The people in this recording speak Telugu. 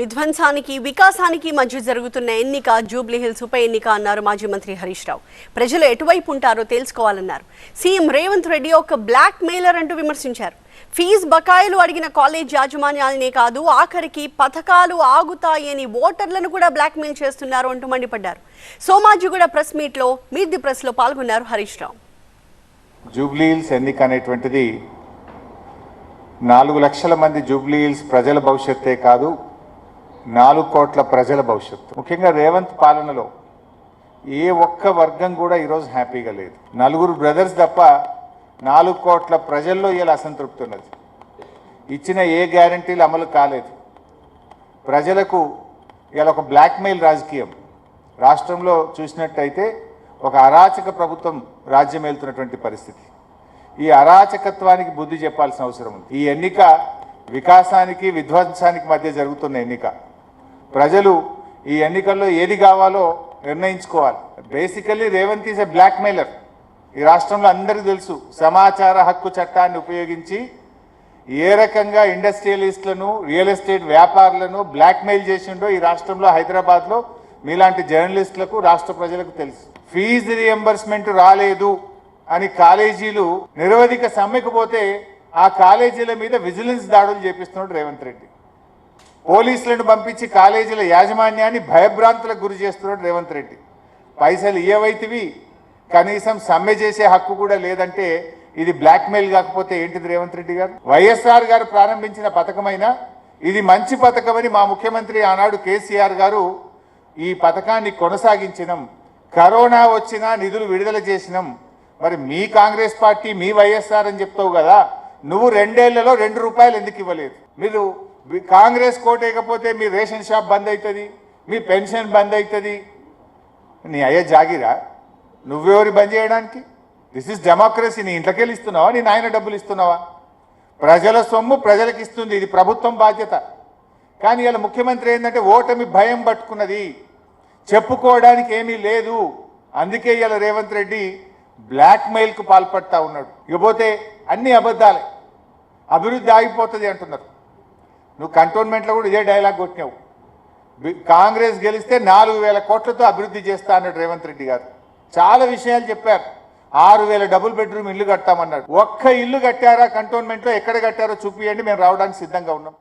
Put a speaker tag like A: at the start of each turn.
A: విధ్వంసానికి వికాసానికి మధ్య జరుగుతున్న ఎన్నిక జూబ్లీ హిల్స్ ఉప ఎన్నిక అన్నారు మాజీ మంత్రి హరీష్ రావు. ప్రజలు ఎటువైపు ఉంటారో తెలుసుకోవాలన్నారు. సీఎం రేవంత్ రెడ్డి ఒక బ్లాక్ మెయిలర్ అంటూ విమర్శించారు. ఫీజు బకాయిలు అడిగిన కాలేజ్ యాజమాన్యాలనే కాదు ఆఖరికి పథకాలు ఆగుతాయని ఓటర్లను కూడా బ్లాక్ మెయిల్ చేస్తున్నారు అంటూ మండిపడ్డారు. సోమాజిగూడ ప్రెస్ మీట్లో మీట్ ది ప్రెస్లో పాల్గొన్నారు హరీష్ రావు.
B: జూబ్లీహిల్స్ ఎన్నిక అనేటువంటిది నాలుగు లక్షల మంది జూబ్లీహిల్స్ ప్రజల భవిష్యత్తే కాదు నాలుగు కోట్ల ప్రజల భవిష్యత్తు. ముఖ్యంగా రేవంత్ పాలనలో ఏ ఒక్క వర్గం కూడా ఈరోజు హ్యాపీగా లేదు. నలుగురు బ్రదర్స్ తప్ప నాలుగు కోట్ల ప్రజల్లో ఇలా అసంతృప్తి ఉన్నది. ఇచ్చిన ఏ గ్యారంటీలు అమలు కాలేదు. ప్రజలకు ఇలా ఒక బ్లాక్మెయిల్ రాజకీయం. రాష్ట్రంలో చూసినట్టయితే ఒక అరాచక ప్రభుత్వం రాజ్యం వెళ్తున్నటువంటి పరిస్థితి. ఈ అరాచకత్వానికి బుద్ధి చెప్పాల్సిన అవసరం ఉంది. ఈ ఎన్నిక వికాసానికి విధ్వంసానికి మధ్య జరుగుతున్న ఎన్నిక. ప్రజలు ఈ ఎన్నికల్లో ఏది కావాలో నిర్ణయించుకోవాలి. Basically Revanth is a blackmailer ఈ రాష్ట్రంలో అందరికీ తెలుసు సమాచార హక్కు చట్టాన్ని ఉపయోగించి ఏ రకంగా ఇండస్ట్రియలిస్టులను రియల్ ఎస్టేట్ వ్యాపారులను బ్లాక్మెయిల్ చేసిండో ఈ రాష్ట్రంలో హైదరాబాద్లో మీలాంటి జర్నలిస్టులకు రాష్ట్ర ప్రజలకు తెలుసు. ఫీజు రియంబర్స్మెంట్ రాలేదు అని కాలేజీలు నిరవధిక సమ్మెకు పోతే ఆ కాలేజీల మీద విజిలెన్స్ దాడులు చేపిస్తున్నాడు రేవంత్ రెడ్డి పోలీసులను పంపించి కాలేజీల యాజమాన్యాన్ని భయభ్రాంతులకు గురి చేస్తున్నాడు రేవంత్ రెడ్డి. పైసలు ఇయ్యవైతివి. కనీసం సమ్మె చేసే హక్కు కూడా లేదంటే ఇది బ్లాక్మెయిల్ కాకపోతే ఏంటిది రేవంత్ రెడ్డి గారు? వైఎస్ఆర్ గారు ప్రారంభించిన పథకమైన? ఇది మంచి పథకమని మా ముఖ్యమంత్రి ఆనాడు కేసీఆర్ గారు ఈ పథకాన్ని కొనసాగించినాం. కరోనా వచ్చినా నిధులు విడుదల చేసినాం. మరి మీ కాంగ్రెస్ పార్టీ మీ వైఎస్ఆర్ అని చెప్తావు కదా. నువ్వు రెండేళ్ళలో రెండు రూపాయలు ఎందుకు ఇవ్వలేదు? మీరు మీ- కాంగ్రెస్ కోటేయకపోతే మీ రేషన్ షాప్ బంద్ అవుతుంది మీ పెన్షన్ బంద్ అవుతుంది నీ అయ్యే జాగిరా. నువ్వెవరి బంద్ చేయడానికి? దిస్ ఇస్ డెమోక్రసీ నీ ఇంట్లోకెళ్ళి ఇస్తున్నావా? నీ నాయన డబ్బులు ఇస్తున్నావా? ప్రజల సొమ్ము ప్రజలకు ఇస్తుంది. ఇది ప్రభుత్వం బాధ్యత. కానీ ఇలా ముఖ్యమంత్రి ఏంటంటే ఓటమి భయం పట్టుకున్నది. చెప్పుకోవడానికి ఏమీ లేదు. అందుకే ఇలా రేవంత్ రెడ్డి బ్లాక్ మెయిల్కు పాల్పడతా ఉన్నాడు. ఇకపోతే అన్ని అబద్ధాలే. అభివృద్ధి ఆగిపోతుంది అంటున్నారు. నువ్వు కంటోన్మెంట్లో కూడా ఇదే డైలాగ్ కొట్టినావు. కాంగ్రెస్ గెలిస్తే నాలుగు వేల కోట్లతో అభివృద్ధి చేస్తా అన్నాడు రేవంత్ రెడ్డి గారు. చాలా విషయాలు చెప్పారు. ఆరు వేల డబుల్ బెడ్రూమ్ ఇల్లు కట్టామన్నాడు ఒక్క ఇల్లు కట్టారా కంటోన్మెంట్లో ఎక్కడ కట్టారో చూపియండి మేము రావడానికి సిద్ధంగా ఉన్నాం.